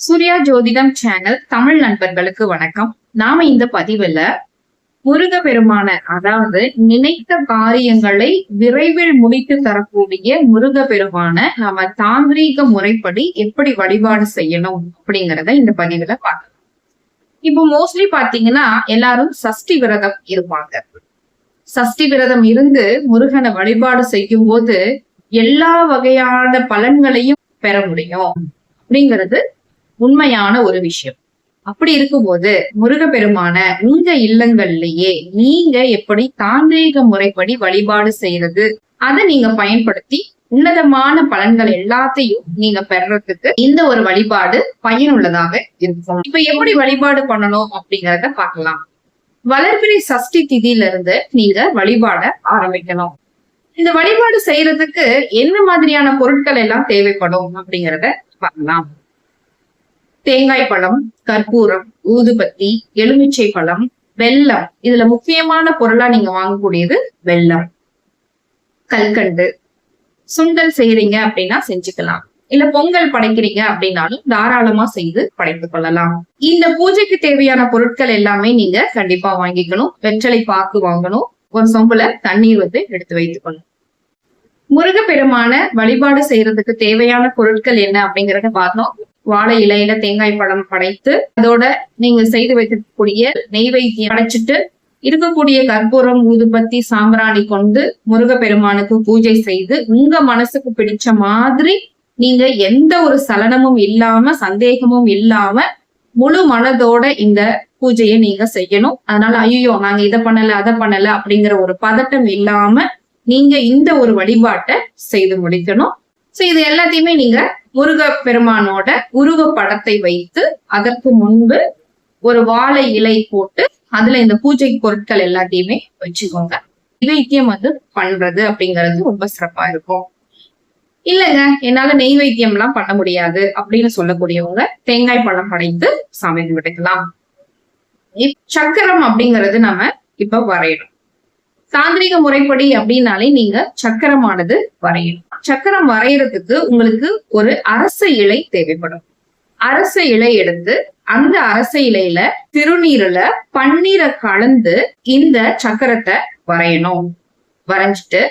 சூர்யா ஜோதிடம் சேனல் தமிழ் நண்பர்களுக்கு வணக்கம். நாம இந்த பதிவுல முருக பெருமான அதாவது நினைத்த காரியங்களை விரைவில் முடித்து தரக்கூடிய முருக பெருமான நாம தாந்திரீக முறைப்படி எப்படி வழிபாடு செய்யணும் அப்படிங்கறத இந்த பதிவுல பார்க்கலாம். இப்போ மோஸ்ட்லி பாத்தீங்கன்னா எல்லாரும் சஷ்டி விரதம் இருப்பாங்க. சஷ்டி விரதம் இருந்து முருகனை வழிபாடு செய்யும் போது எல்லா வகையான பலன்களையும் பெற முடியும். அப்படிங்கிறது உண்மையான ஒரு விஷயம். அப்படி இருக்கும்போது முருகப்பெருமான உங்க இல்லங்கள்லயே நீங்க எப்படி தாந்திரீக முறைப்படி வழிபாடு செய்யறது அதை நீங்க பயன்படுத்தி உன்னதமான பலன்கள் எல்லாத்தையும் நீங்க பெறறதுக்கு இந்த ஒரு வழிபாடு பயனுள்ளதாக இருக்கும். இப்ப எப்படி வழிபாடு பண்ணணும் அப்படிங்கறத பார்க்கலாம். வளர்பிறை சஷ்டி திதியில இருந்து நீங்க வழிபாட ஆரம்பிக்கணும். இந்த வழிபாடு செய்யறதுக்கு என்ன மாதிரியான பொருட்கள் எல்லாம் தேவைப்படும் அப்படிங்கறத பார்க்கலாம். தேங்காய் பழம் கற்பூரம் ஊதுபத்தி எலுமிச்சை பழம் வெல்லம். இதுல முக்கியமான பொருளா நீங்க வாங்கக்கூடியது வெல்லம். கல்கண்டு. சுண்டல் செய்யறீங்க அப்படின்னா செஞ்சுக்கலாம். இல்ல பொங்கல் படைக்கிறீங்க அப்படின்னாலும் தாராளமா செய்து படைத்துக் கொள்ளலாம். இந்த பூஜைக்கு தேவையான பொருட்கள் எல்லாமே நீங்க கண்டிப்பா வாங்கிக்கணும். வெற்றலை பாக்கு வாங்கணும். ஒரு சொம்புல தண்ணீர் வந்து எடுத்து வைத்துக்கணும் முருகப்பெருமான வழிபாடு செய்யறதுக்கு தேவையான பொருட்கள் என்ன அப்படிங்கறத பார்த்தோம் வாழை இலையில தேங்காய் பழம் படைத்து அதோட நீங்க செய்து வைக்கக்கூடிய நெய்வேத்தியம் படைச்சிட்டு இருக்கக்கூடிய கற்பூரம் ஊதுபத்தி சாம்பிராணி கொண்டு முருகப்பெருமானுக்கு பூஜை செய்து உங்க மனசுக்கு பிடிச்ச மாதிரி நீங்க எந்த ஒரு சலனமும் இல்லாம சந்தேகமும் இல்லாம முழு மனதோட இந்த பூஜையை நீங்க செய்யணும். அதனால ஐயோ நாங்க இதை பண்ணல அதை பண்ணல அப்படிங்கிற ஒரு பதட்டம் இல்லாம நீங்க இந்த ஒரு வழிபாட்டை செய்து முடிக்கணும். சோ இது எல்லாத்தையுமே நீங்க முருக பெருமானோட உருவ படத்தை வைத்து அதற்கு முன்பு ஒரு வாழை இலை போட்டு அதுல இந்த பூஜை பொருட்கள் எல்லாத்தையுமே வச்சுக்கோங்க. நெய்வேத்தியம் வந்து பண்றது அப்படிங்கிறது ரொம்ப சிறப்பா இருக்கும். இல்லைங்க என்னால நெய்வேத்தியம் எல்லாம் பண்ண முடியாது அப்படின்னு சொல்லக்கூடியவங்க தேங்காய் பழம் படைத்து சாமி கும்பிட்டுக்கலாம். சக்கரம் அப்படிங்கிறது நம்ம இப்ப வரையணும். தாந்திரிக முறைப்படி அப்படின்னாலே நீங்க சக்கரமானது வரையணும். சக்கரம் வரைகிறதுக்கு உங்களுக்கு ஒரு அரச இலை தேவைப்படும். அரச இலை எடுத்து அந்த அரச இலையில திருநீர்ல பன்னீரை கலந்து இந்த சக்கரத்தை வரையணும். வரைஞ்சிட்டு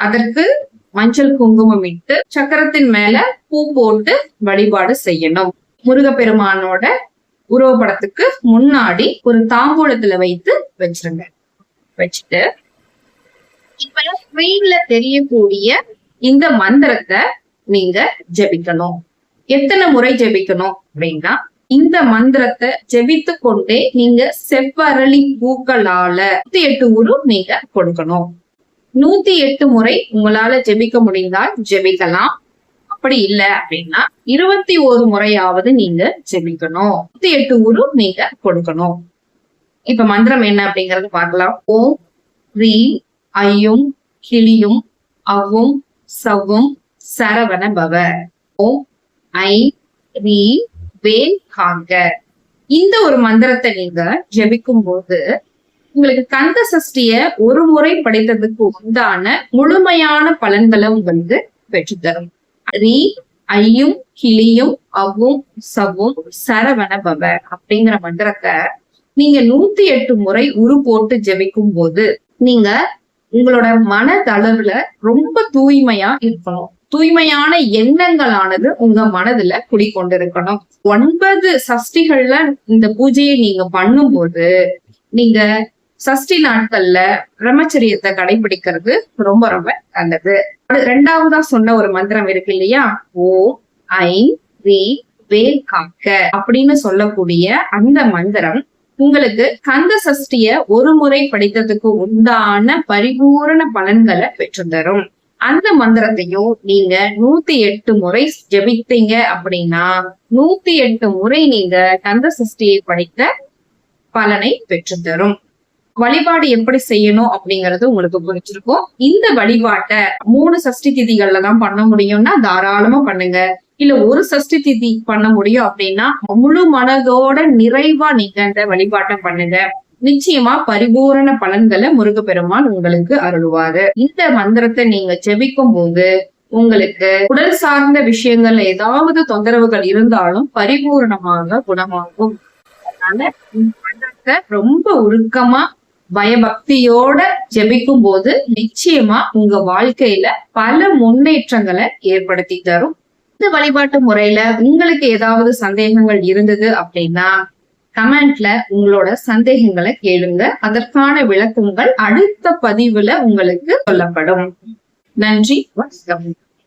அதற்கு மஞ்சள் குங்குமம் இட்டு சக்கரத்தின் மேல பூ போட்டு வழிபாடு செய்யணும். முருகப்பெருமானோட உருவப்படத்துக்கு முன்னாடி ஒரு தாம்பூலத்துல வைத்து வச்சிருங்க. வச்சுட்டு இப்ப ஸ்கிரீன்ல தெரியக்கூடிய இந்த மந்திரத்தை நீங்க ஜெபிக்கணும். எத்தனை முறை ஜெபிக்கணும் அப்படின்னா இந்த மந்திரத்தை ஜெபித்து கொண்டே நீங்க செவ்வரளி பூக்களால நூத்தி எட்டு உரு நீங்க கொடுக்கணும். நூத்தி எட்டு முறை உங்களால ஜெபிக்க முடிந்தால் ஜெபிக்கலாம். அப்படி இல்ல அப்படின்னா இருபத்தி ஒரு முறையாவது நீங்க ஜெபிக்கணும். நூத்தி எட்டு உரு நீங்க கொடுக்கணும். இப்ப மந்திரம் என்ன அப்படிங்கறது பார்க்கலாம். ஓம் ஐயும் கிளியும் அவும் சவ்வும் சரவண பவ ஓம் ஐ ரீ வேல் காங்க. இந்த ஒரு மந்திரத்தை நீங்க ஜெபிக்கும் போது உங்களுக்கு கந்த சஷ்டிய ஒரு முறை படைத்ததுக்கு உண்டான முழுமையான பலன்களை உங்களுக்கு பெற்றுத்தரும் ரீ ஐயும் கிளியும் அவ்வும் சவ்வும் சரவண பவ அப்படிங்கிற மந்திரத்தை நீங்க நூத்தி எட்டு முறை உரு போட்டு ஜெபிக்கும் போது நீங்க உங்களோட மனதளவுல ரொம்ப தூய்மையா இருக்கணும். தூய்மையான எண்ணங்களானது உங்க மனதுல குடிக்கொண்டிருக்கணும். ஒன்பது சஷ்டிகள்ல இந்த பூஜையை நீங்க பண்ணும்போது நீங்க சஷ்டி நாட்கள்ல பிரம்மச்சரியத்தை கடைபிடிக்கிறது ரொம்ப ரொம்ப நல்லது. ரெண்டாவதா சொன்ன ஒரு மந்திரம் இருக்கு இல்லையா? ஓ ஐ ரீ வேல் காக்க அப்படின்னு சொல்லக்கூடிய அந்த மந்திரம் உங்களுக்கு கந்த சஷ்டிய ஒரு முறை படித்ததுக்கு உண்டான பரிபூரண பலன்களை பெற்றுத்தரும். அந்த மந்திரத்தையும் நீங்க நூத்தி எட்டு முறை ஜபித்தீங்க அப்படின்னா நூத்தி எட்டு முறை நீங்க கந்த சஷ்டியை படித்த பலனை பெற்றுத்தரும். வழிபாடு எப்படி செய்யணும் அப்படிங்கறது உங்களுக்கு புரிஞ்சிருக்கும். இந்த வழிபாட்டை மூணு சஷ்டி திதிகள்ல தான் பண்ண முடியும்னா தாராளமா பண்ணுங்க. இல்ல ஒரு சஷ்டி திதி பண்ண முடியும் அப்படின்னா முழு மனதோட நிறைவா நீங்க இந்த வழிபாட்டை பண்ணுங்க. நிச்சயமா பரிபூரண பலன்களை முருகப்பெருமான் உங்களுக்கு அருள்வாரு. இந்த மந்திரத்தை நீங்க ஜெபிக்கும் போது உங்களுக்கு உடல் சார்ந்த விஷயங்கள்ல ஏதாவது தொந்தரவுகள் இருந்தாலும் பரிபூரணமாக குணமாகும். அதனால இந்த மந்திரத்தை ரொம்ப உருக்கமா பயபக்தியோட ஜெபிக்கும் போது நிச்சயமா உங்க வாழ்க்கையில பல முன்னேற்றங்களை ஏற்படுத்தி தரும். இந்த வழிபாட்டு முறையில உங்களுக்கு ஏதாவது சந்தேகங்கள் இருந்தது அப்படின்னா கமெண்ட்ல உங்களோட சந்தேகங்களை கேளுங்க. அதற்கான விளக்கங்கள் அடுத்த பதிவுல உங்களுக்கு சொல்லப்படும். நன்றி வணக்கம்.